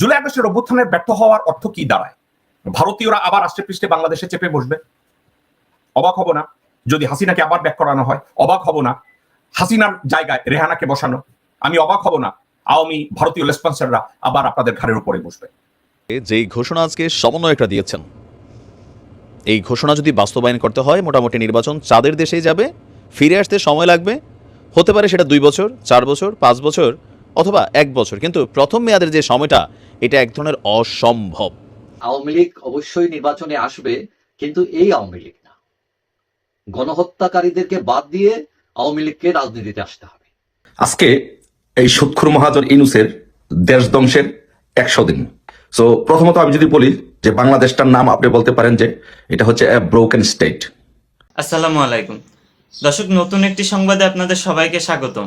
জুলাই আগস্টের অভ্যুত্থানের ব্যর্থ হওয়ার অর্থ কি দাঁড়ায়? ভারতীয়রা আবার রাষ্ট্রে পৃষ্ঠে বাংলাদেশে চেপে বসবে? অবাক হব না, যদি হাসিনাকে আবার ব্যাক করানো হয়। অবাক হব না, হাসিনার জায়গায় রেহানাকে বসানো। আমি অবাক হব না, আওয়ামী ভারতীয় লেসপন্সাররা আবার আপনাদের ঘাড়ের উপরে বসবে। যেই ঘোষণা আজকে সমন্বয়করা দিয়েছেন, এই ঘোষণা যদি বাস্তবায়ন করতে হয়, মোটামুটি নির্বাচন চাঁদের দেশেই যাবে, ফিরে আসতে সময় লাগবে। হতে পারে সেটা দুই বছর, চার বছর, পাঁচ বছর অথবা এক বছর। কিন্তু প্রথম মেয়াদের যে সময়টা এটা এক ধরনের অসম্ভব। আওয়ামী লীগ অবশ্যই নির্বাচনে আসবে কিন্তু এই আওয়ামী লীগ না। গণহত্যাকারীদেরকে বাদ দিয়ে আওয়ামী লীগকে রাজনীতিতে আসতে হবে। আজকে এই সুৎখুর মহাজন ইনুসের দেশ ধ্বংসের একশো দিন। সো প্রথমত আমি যদি বলি যে বাংলাদেশটার নাম আপনি বলতে পারেন যে এটা হচ্ছে ব্রোকেন স্টেট আসসালামু আলাইকুম। দর্শক নতুন একটি সংবাদে আপনাদের সবাইকে স্বাগতম।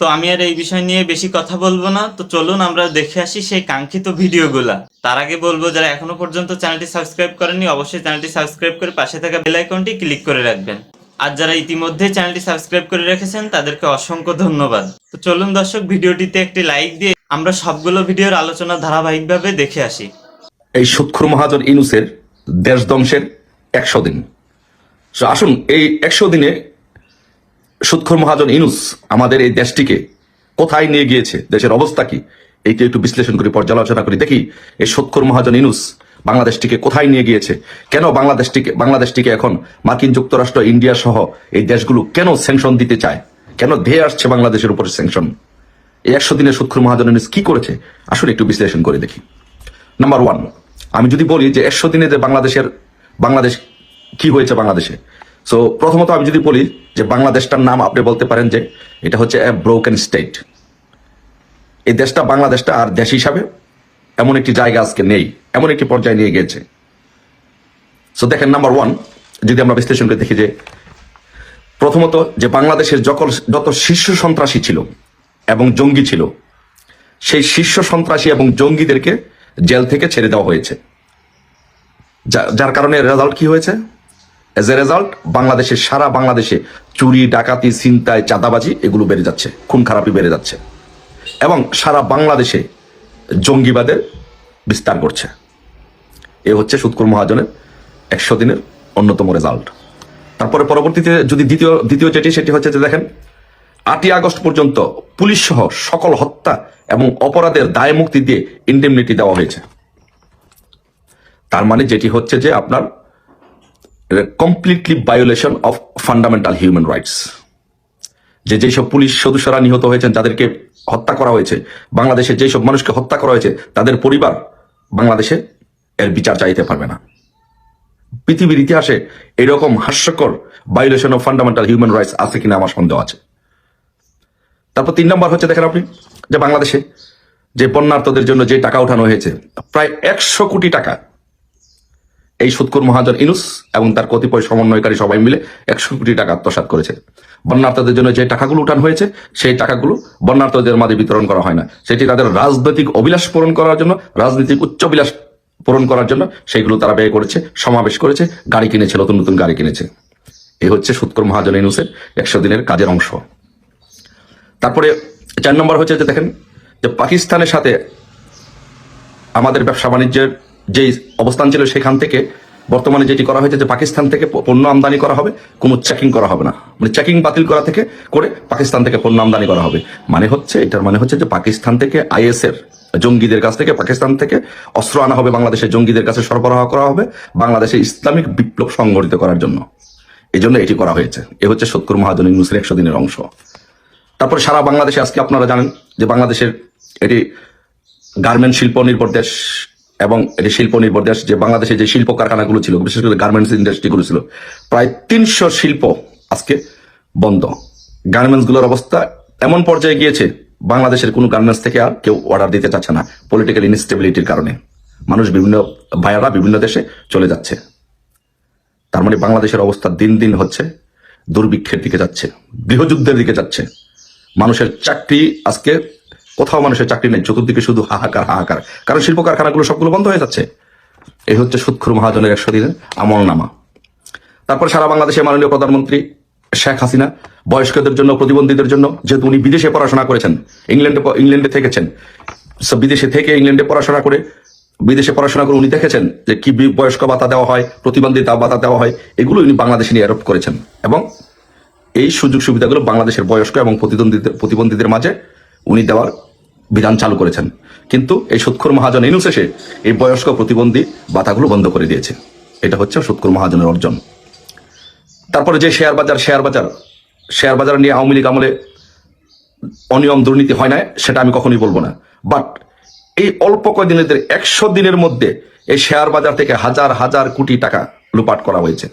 তো আমি আর এই বিষয় নিয়ে বেশি কথা বলব না। তো চলুন আমরা দেখে আসি সেই কাঙ্ক্ষিত ভিডিওগুলা। তার আগে বলব, যারা এখনও পর্যন্ত চ্যানেলটি সাবস্ক্রাইব করেননি, অবশ্যই চ্যানেলটি সাবস্ক্রাইব করে পাশে থাকা বেল আইকনটি ক্লিক করে রাখবেন। আর যারা ইতিমধ্যে চ্যানেলটি সাবস্ক্রাইব করে রেখেছেন, তাদেরকে অসংখ্য ধন্যবাদ। তো চলুন দর্শক, ভিডিওটিতে একটি লাইক দিয়ে আমরা সবগুলো ভিডিওর আলোচনা ধারাবাহিকভাবে দেখে আসি। এই সুৎখুর মহাজন ইনুসের দেশ ধ্বংসের একশো দিন। আসুন, এই একশো দিনে সুৎখুর মহাজন ইনুস, আমাদের এই দেশটিকে কোথায় নিয়ে গিয়েছে, দেশের অবস্থা কি, এইটা একটু বিশ্লেষণ করি, পর্যালোচনা করি দেখি, এই সুৎখুর মহাজন ইনুস বাংলাদেশটিকে কোথায় নিয়ে গিয়েছে, কেন বাংলাদেশটিকে বাংলাদেশটিকে এখন মার্কিন যুক্তরাষ্ট্র, ইন্ডিয়া সহ এই দেশগুলো কেন স্যাংশন দিতে চায়, কেন ধেয়ে আসছে বাংলাদেশের উপরে স্যাংশন এই একশো দিনে সুৎখুর মহাজন ইনুস কি করেছে আসলে একটু বিশ্লেষণ করে দেখি। নাম্বার ওয়ান আমি যদি বলি যে একশো দিনে যে বাংলাদেশের, বাংলাদেশ কি হয়েছে বাংলাদেশে সো প্রথমত আমি যদি বলি যে বাংলাদেশটার নাম আপনি বলতে পারেন যে এটা হচ্ছে এ ব্রোকেন স্টেট এই দেশটা বাংলাদেশটা আর দেশ হিসাবে এমন একটি জায়গা আজকে নেই, এমন একটি পর্যায়ে নিয়ে গিয়েছে। সো দেখেন নাম্বার ওয়ান যদি আমরা বিশ্লেষণ করে দেখি যে প্রথমত যে বাংলাদেশের যখন যত শীর্ষ সন্ত্রাসী ছিল এবং জঙ্গি ছিল, সেই শীর্ষ সন্ত্রাসী এবং জঙ্গিদেরকে জেল থেকে ছেড়ে দেওয়া হয়েছে। যার কারণে রেজাল্ট কি হয়েছে? এজ এ রেজাল্ট বাংলাদেশের সারা বাংলাদেশে চুরি, ডাকাতি, ছিনতাই, চাঁদাবাজি এগুলো বেড়ে যাচ্ছে। খুন খারাপি বেড়ে যাচ্ছে। এবং সারা বাংলাদেশে জঙ্গিবাদের বিস্তার করছে। এ হচ্ছে সুৎকুর মহাজনের একশো দিনের অন্যতম রেজাল্ট তারপরে পরবর্তীতে যদি দ্বিতীয় দ্বিতীয় যেটি, সেটি হচ্ছে যে দেখেন, আটই আগস্ট পর্যন্ত পুলিশ সহ সকল হত্যা এবং অপরাধের দায় মুক্তি দিয়ে ইন্ডেমনিটি দেওয়া হয়েছে। তার মানে যেটি হচ্ছে যে আপনার completely violation of fundamental human rights যে যেসব পুলিশ সদস্যরা নিহত হয়েছেন, যাদেরকে হত্যা করা হয়েছে, বাংলাদেশে যেসব মানুষকে হত্যা করা হয়েছে, তাদের পরিবার বাংলাদেশে এর বিচার চাইতে পারবে না। পৃথিবীর ইতিহাসে এরকম হাস্যকর violation of fundamental human rights আছে কিনা আমার সন্দেহ আছে। তারপর তিন নম্বর হচ্ছে, দেখেন আপনি, যে বাংলাদেশে যে বন্যার্থদের জন্য যে টাকা উঠানো হয়েছে, প্রায় একশো কোটি টাকা এই সুৎকুর মহাজন ইনুস এবং তার কতিপয় সমন্বয়কারী সবাই মিলে একশো কোটি টাকা আত্মসাৎ করেছে। বন্যার্থদের জন্য যে টাকাগুলো উঠান হয়েছে, সেই টাকাগুলো বন্যার্থদের মাঝে বিতরণ করা হয় না। সেটি তাদের রাজনৈতিক অভিলাষ পূরণ করার জন্য, রাজনৈতিক উচ্চ উচ্চবিলাস পূরণ করার জন্য সেইগুলো তারা ব্যয় করেছে, সমাবেশ করেছে, গাড়ি কিনেছে, নতুন নতুন গাড়ি কিনেছে। এই হচ্ছে সুৎকুর মহাজন ইনুসের একশো দিনের কাজের অংশ। তারপরে চার নম্বর হচ্ছে যে দেখেন যে পাকিস্তানের সাথে আমাদের ব্যবসা বাণিজ্যের যে অবস্থান ছিল সেখান থেকে বর্তমানে যেটি করা হয়েছে যে পাকিস্তান থেকে পণ্য আমদানি করা হবে, কোনো চেকিং করা হবে না। মানে চেকিং বাতিল করা থেকে করে পাকিস্তান থেকে পণ্য আমদানি করা হবে। মানে হচ্ছে, এটার মানে হচ্ছে যে পাকিস্তান থেকে আইএস এর জঙ্গিদের কাছ থেকে, পাকিস্তান থেকে অস্ত্র আনা হবে বাংলাদেশের জঙ্গিদের কাছে সরবরাহ করা হবে বাংলাদেশে ইসলামিক বিপ্লব সংগঠিত করার জন্য। এই জন্য এটি করা হয়েছে। এ হচ্ছে সত্তর মহাজন ইউনুসের একশো দিনের অংশ। তারপর সারা বাংলাদেশে, আজকে আপনারা জানেন যে বাংলাদেশের এটি গার্মেন্ট শিল্প নির্ভর দেশ এবং এটি শিল্প নির্ভর দেশ, যে বাংলাদেশে যে শিল্প কারখানাগুলো ছিল, বিশেষ করে গার্মেন্টস ইন্ডাস্ট্রিগুলো ছিল, প্রায় তিনশো শিল্প আজকে বন্ধ। গার্মেন্টসগুলোর অবস্থা এমন পর্যায়ে গিয়েছে, বাংলাদেশের কোনো গার্মেন্টস থেকে আর কেউ অর্ডার দিতে চাচ্ছে না পলিটিক্যাল ইনস্টেবিলিটির কারণে। মানুষ বিভিন্ন ভাইয়ারা বিভিন্ন দেশে চলে যাচ্ছে। তার মানে বাংলাদেশের অবস্থা দিন দিন হচ্ছে, দুর্ভিক্ষের দিকে যাচ্ছে, গৃহযুদ্ধের দিকে যাচ্ছে। মানুষের চাকরি আজকে কোথাও মানুষের চাকরি নেই, চতুর্দিকে শুধু হাহাকার হাহাকার। কারণ শিল্প কারখানাগুলো সবগুলো বন্ধ হয়ে যাচ্ছে। এই হচ্ছে সুৎখুর মহাজনের একশো দিনের আমল নামা তারপর সারা বাংলাদেশে মাননীয় প্রধানমন্ত্রী শেখ হাসিনা, বয়স্কদের জন্য, প্রতিবন্ধীদের জন্য, যেহেতু উনি বিদেশে পড়াশোনা করেছেন, ইংল্যান্ডে ইংল্যান্ডে থেকেছেন বিদেশে থেকে ইংল্যান্ডে পড়াশোনা করে বিদেশে পড়াশোনা করে উনি দেখেছেন যে কি বয়স্ক ভাতা দেওয়া হয়, প্রতিবন্ধী তা ভাতা দেওয়া হয়, এগুলো উনি বাংলাদেশে নিয়ে আরোপ করেছেন। এবং এই সুযোগ সুবিধাগুলো বাংলাদেশের বয়স্ক এবং প্রতিদ্বন্দ্বীদের প্রতিবন্ধীদের মাঝে উনি দেওয়ার বিধান চালু করেছেন। কিন্তু এই সুৎখুর মহাজন ইনুস এসে এই বয়স্ক প্রতিবন্ধী ভাতাগুলো বন্ধ করে দিয়েছে। এটা হচ্ছে সুৎখুর মহাজনের অর্জন। তারপরে যে শেয়ার বাজার শেয়ার বাজার শেয়ার বাজার নিয়ে আওয়ামী লীগ আমলে অনিয়ম, দুর্নীতি হয় না সেটা আমি কখনোই বলব না। বাট এই অল্প কয়দিনের একশো দিনের মধ্যে এই শেয়ার বাজার থেকে হাজার হাজার কোটি টাকা লুপাট করা হয়েছে।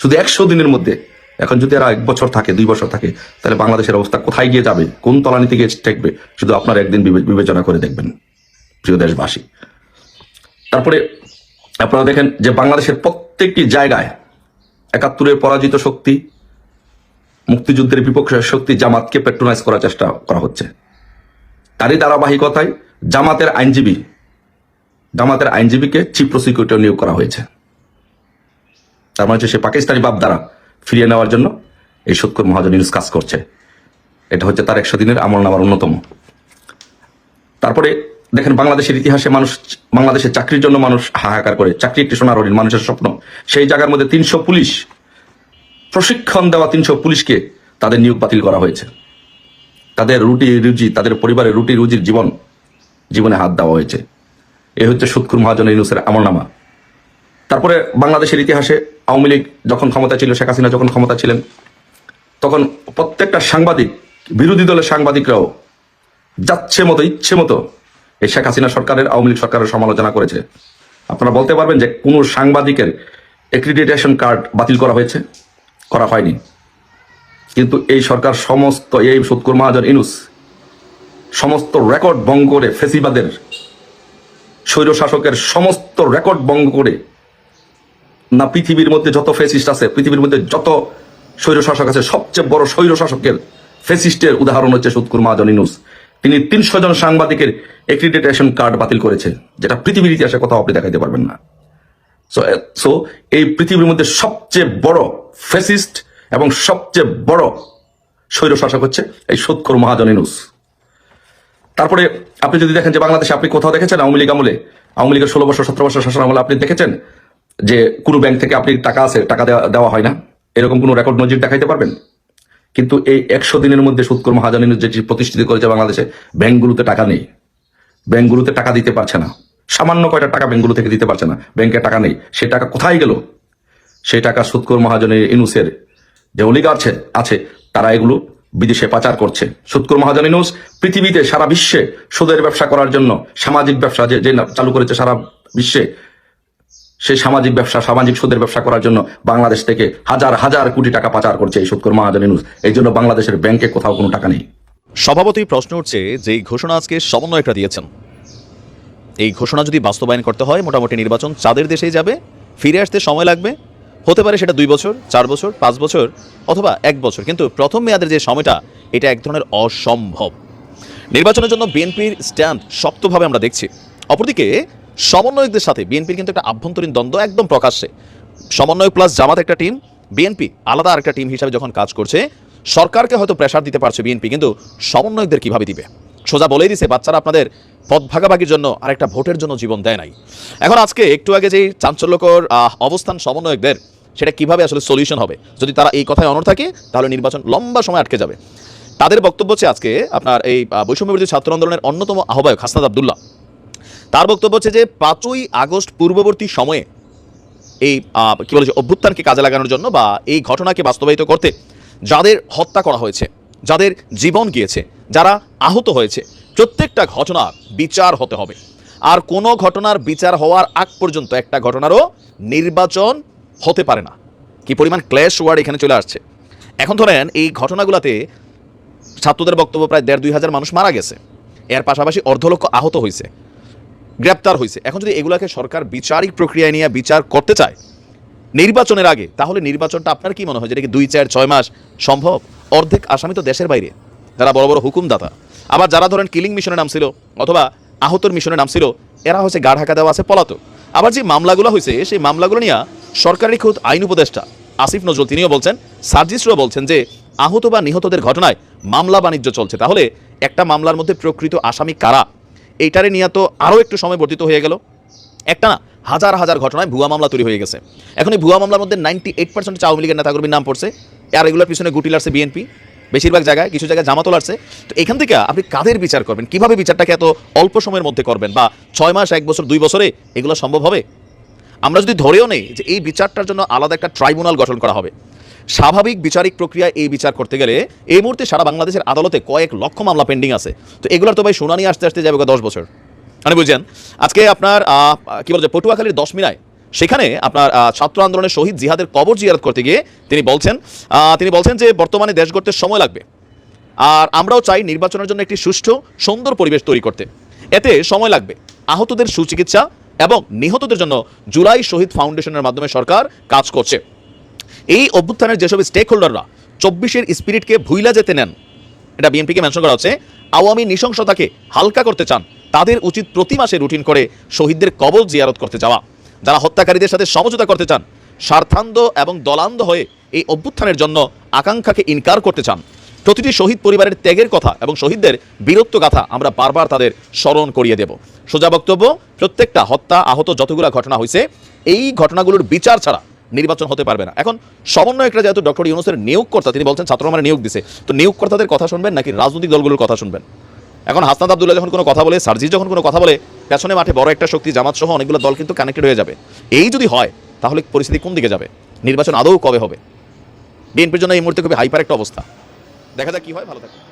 শুধু একশো দিনের মধ্যে এখন যদি এরা এক বছর থাকে, দুই বছর থাকে, তাহলে বাংলাদেশের অবস্থা কোথায় গিয়ে যাবে? কোন তলানিতে গিয়ে ঠেকবে? শুধু আপনারা একদিন বিবেচনা করে দেখবেন, প্রিয় দেশবাসী। তারপরে আপনারা দেখেন যে বাংলাদেশের প্রত্যেকটি জায়গায় একাত্তরের পরাজিত শক্তি, মুক্তিযুদ্ধের বিপক্ষে শক্তি জামাতকে পেট্রোনাইজ করার চেষ্টা করা হচ্ছে। তারই ধারাবাহিকতায় জামাতের আইনজীবী, জামাতের আইনজীবীকে চিফ প্রসিকিউটর নিয়োগ করা হয়েছে। তার মানে হচ্ছে সে পাকিস্তানি বাপ দ্বারা ফিরিয়ে নেওয়ার জন্য এই সৎকর মহাজন ইউনুস কাজ করছে। এটা হচ্ছে তার একশো দিনের আমল নামার অন্যতম। তারপরে দেখেন, বাংলাদেশের ইতিহাসে মানুষ, বাংলাদেশের চাকরির জন্য মানুষ হাহাকার করে। চাকরি একটি সোনার হরিণ মানুষের স্বপ্ন। সেই জায়গার মধ্যে তিনশো পুলিশ, প্রশিক্ষণ দেওয়া তিনশো পুলিশকে তাদের নিয়োগ বাতিল করা হয়েছে। তাদের রুটি রুজি, তাদের পরিবারের রুটি রুজির জীবন, জীবনে হাত দেওয়া হয়েছে। এ হচ্ছে সুৎকুর মহাজন ইউনুসের আমলনামা তারপরে বাংলাদেশের ইতিহাসে আওয়ামী লীগ যখন ক্ষমতা ছিল, শেখ হাসিনা যখন ক্ষমতা ছিলেন, তখন প্রত্যেকটা সাংবাদিক, বিরোধী দলের সাংবাদিকরাও যাচ্ছে মতো, ইচ্ছে মতো এই শেখ হাসিনা সরকারের, আওয়ামী লীগ সরকারের সমালোচনা করেছে। আপনারা বলতে পারবেন যে কোনো সাংবাদিকের এক্রিডিটেশন কার্ড বাতিল করা হয়েছে, করা হয়নি। কিন্তু এই সরকার সমস্ত, এই সৎকুর মহাজন ইনুস, সমস্ত রেকর্ড ভঙ্গ করে ফেসিবাদের স্বৈর শাসকের সমস্ত রেকর্ড ভঙ্গ করে না পৃথিবীর মধ্যে যত ফেসিস্ট আছে, পৃথিবীর মধ্যে যত স্বৈর শাসক আছে, সবচেয়ে বড় স্বৈর শাসকের ফেসিস্টের উদাহরণ হচ্ছে সুৎকুর মহাজন ইনুস। তিনি তিনশো জন সাংবাদিকের এক্রিডিটেশন কার্ড বাতিল করেছে, যেটা পৃথিবীর ইতিহাসে কোথাও আপনি দেখাইতে পারবেন না। সো এই পৃথিবীর মধ্যে সবচেয়ে বড় ফেসিস্ট এবং সবচেয়ে বড় স্বৈর শাসক হচ্ছে এই সুৎখর মহাজন ইনুস। তারপরে আপনি যদি দেখেন যে বাংলাদেশে আপনি কোথাও দেখেছেন, আওয়ামী লীগ আমলে, আওয়ামী লীগের ষোলো বছর, সতেরো বছর শাসন আমলে আপনি দেখেছেন যে কোনো ব্যাংক থেকে আপনি টাকা আছে, টাকা দেওয়া হয় না। এরকম কোনো রেকর্ড নজির দেখাইতে পারবেন? কিন্তু এই একশো দিনের মধ্যে সুৎকর মহাজন ইনুস যেটি প্রতিষ্ঠিত করেছে বাংলাদেশে, ব্যাংকগুলোতে টাকা নেই। ব্যাংকগুলোতে টাকা দিতে পারছে না। সামান্য কয়টা টাকা ব্যাংকগুলো থেকে দিতে পারছে না। ব্যাংকে টাকা নেই। সেই টাকা কোথায় গেল? সেই টাকা সুৎকর মহাজনের ইনুসের যে অলিগা আছে, তারা এগুলো বিদেশে পাচার করছে। সুৎকর মহাজন ইনুস পৃথিবীতে সারা বিশ্বে সুদের ব্যবসা করার জন্য, সামাজিক ব্যবসা যে যে চালু করেছে সারা বিশ্বে সেই সামাজিক ব্যবসা, সামাজিক সুদের ব্যবসা করার জন্য বাংলাদেশ থেকে হাজার হাজার কোটি টাকা পাচার করছে এই সুৎকর মহাজন ইনুস এই জন্য বাংলাদেশের ব্যাংকে কোথাও কোনো টাকা নেই। স্বভাবতই প্রশ্ন উঠছে যে এই ঘোষণা আজকে সমন্বয়করা দিয়েছেন। এই ঘোষণা যদি বাস্তবায়ন করতে হয়, মোটামুটি নির্বাচন চাঁদের দেশেই যাবে, ফিরে আসতে সময় লাগবে। হতে পারে সেটা দুই বছর, চার বছর, পাঁচ বছর, অথবা এক বছর। কিন্তু প্রথম মেয়াদের যে সময়টা, এটা এক ধরনের অসম্ভব। নির্বাচনের জন্য বিএনপির স্ট্যান্ড শক্তভাবে আমরা দেখছি। অপরদিকে সমন্বয়কদের সাথে বিএনপির কিন্তু একটা আভ্যন্তরীণ দ্বন্দ্ব একদম প্রকাশ্যে। সমন্বয়ক প্লাস জামাত একটা টিম বিএনপি আলাদা আরেকটা টিম হিসাবে যখন কাজ করছে, সরকারকে হয়তো প্রেশার দিতে পারছে বিএনপি কিন্তু সমন্বয়কদের কীভাবে দিবে? সোজা বলেই দিছে, বাচ্চারা আপনাদের পথ ভাগাভাগির জন্য আরেকটা ভোটের জন্য জীবন দেয় নাই। এখন আজকে একটু আগে যে চাঞ্চল্যকর অবস্থান সমন্বয়কদের, সেটা কীভাবে আসলে সলিউশন হবে? যদি তারা এই কথায় অনর থাকে, তাহলে নির্বাচন লম্বা সময় আটকে যাবে। তাদের বক্তব্য হচ্ছে আজকে আপনার এই বৈষম্যবিরোধী ছাত্র আন্দোলনের অন্যতম আহ্বায়ক হাসনাদ আবদুল্লাহ। তার বক্তব্য হচ্ছে যে পাঁচই আগস্ট পূর্ববর্তী সময়ে এই কি বলে যে অভ্যুত্থানকে কাজে লাগানোর জন্য বা এই ঘটনাকে বাস্তবায়িত করতে যাদের হত্যা করা হয়েছে, যাদের জীবন গিয়েছে, যারা আহত হয়েছে, প্রত্যেকটা ঘটনা বিচার হতে হবে। আর কোনো ঘটনার বিচার হওয়ার আগ পর্যন্ত একটা ঘটনারও নির্বাচন হতে পারে না। কি পরিমাণ ক্ল্যাশ ওয়ার্ড এখানে চলে আসছে। এখন ধরেন এই ঘটনাগুলোতে ছাত্রদের বক্তব্য প্রায় দেড় দুই হাজার মানুষ মারা গেছে। এর পাশাপাশি অর্ধ লক্ষ আহত হয়েছে। গ্রেপ্তার হয়েছে। এখন যদি এগুলাকে সরকার বিচারিক প্রক্রিয়ায় নিয়ে বিচার করতে চায়, নির্বাচনের আগে, তাহলে নির্বাচনটা আপনার কি মনে হয়? যেটা কি দুই, চার, ছয় মাস সম্ভব? অর্ধেক আসামি তো দেশের বাইরে। যারা বড় বড় হুকুমদাতা। আবার যারা ধরেন কিলিং মিশনে নাম ছিল অথবা আহতর মিশনে নাম ছিল এরা হচ্ছে গা ঢাকা দেওয়া আছে পলাতক। আবার যে মামলাগুলো হয়েছে, সেই মামলাগুলো নিয়ে সরকারি খুদ আইন উপদেষ্টা আসিফ নজরুল, তিনিও বলছেন, সার্জিসরাও বলছেন যে আহত বা নিহতদের ঘটনায় মামলা বাণিজ্য চলছে। তাহলে একটা মামলার মধ্যে প্রকৃত আসামি কারা? এইটারে নিয়ে তো আরও একটু সময় বর্তিত হয়ে গেল। একটা হাজার হাজার ঘটনায় ভুয়া মামলা তৈরি হয়ে গেছে। এখন এই ভুয়া মামলার মধ্যে নাইনটি এইট পার্সেন্ট আওয়ামী লীগের নেতাকর্মীর নাম পড়ছে। আর এগুলোর পিছনে গুটি লাগছে বিএনপি। বেশিরভাগ জায়গায় কিছু জায়গায় জামাতো লাগছে তো এখান থেকে আপনি কাদের বিচার করবেন? কীভাবে বিচারটাকে এত অল্প সময়ের মধ্যে করবেন? বা ছয় মাস, এক বছর, দুই বছরে এগুলো সম্ভব হবে? আমরা যদি ধরেও নেই যে এই বিচারটার জন্য আলাদা একটা ট্রাইব্যুনাল গঠন করা হবে। স্বাভাবিক বিচারিক প্রক্রিয়ায় এই বিচার করতে গেলে এই মুহূর্তে সারা বাংলাদেশের আদালতে কয়েক লক্ষ মামলা পেন্ডিং আছে। তো এগুলোর তো ভাই শুনানি আসতে আসতে যাবে দশ বছর। মানে বুঝছেন? আজকে আপনার কি বলছে পটুয়াখালীর দশ মিনায় সেখানে আপনার ছাত্র আন্দোলনের শহীদ জিহাদের কবর জিয়ারত করতে গিয়ে তিনি বলছেন তিনি বলছেন যে বর্তমানে দেশ গড়তে সময় লাগবে। আর আমরাও চাই নির্বাচনের জন্য একটি সুষ্ঠু, সুন্দর পরিবেশ তৈরি করতে। এতে সময় লাগবে। আহতদের সুচিকিৎসা এবং নিহতদের জন্য জুলাই শহীদ ফাউন্ডেশনের মাধ্যমে সরকার কাজ করছে। এই অভ্যুত্থানের যেসব স্টেক হোল্ডাররা চব্বিশের স্পিরিটকে ভুইলা যেতে নেন, এটা বিএনপিকে মেনশন করা হচ্ছে, আওয়ামী নৃশংসতাকে হালকা করতে চান, তাদের উচিত প্রতি মাসে রুটিন করে শহীদদের কবল জিয়ারত করতে যাওয়া। যারা হত্যাকারীদের সাথে সমঝোতা করতে চান, স্বার্থান্ধ এবং দলান্ধ হয়ে এই অভ্যুত্থানের জন্য আকাঙ্ক্ষাকে ইনকার করতে চান। প্রতিটি শহীদ পরিবারের ত্যাগের কথা এবং শহীদদের বীরত্ব গাথা আমরা বারবার তাদের স্মরণ করিয়ে দেব। সোজা বক্তব্য, প্রত্যেকটা হত্যা, আহত যতগুলো ঘটনা হয়েছে এই ঘটনাগুলোর বিচার ছাড়া নির্বাচন হতে পারবে না। এখন সমন্বয়করা যেহেতু ডক্টর ইউনুসের নিয়োগকর্তা, তিনি বলছেন ছাত্র আমার নিয়োগ দিছে। তো নিয়োগকর্তাদের কথা শুনবেন নাকি রাজনৈতিক দলগুলোর কথা শুনবেন? এখন হাসনাত আবদুল্লাহ যখন কোনো কথা বলে সার্জি যখন কোনো কথা বলে, পেছনে মাঠে বড় একটা শক্তি জামাত সহ অনেকগুলো দল কিন্তু কানেক্টেড হয়ে যাবে। এই যদি হয়, তাহলে পরিস্থিতি কোন দিকে যাবে? নির্বাচন আদৌ কবে হবে? বিএনপির জন্য এই মুহূর্তে খুবই হাইপার একটা অবস্থা। দেখা যাক কি হয়, ভালো থাকে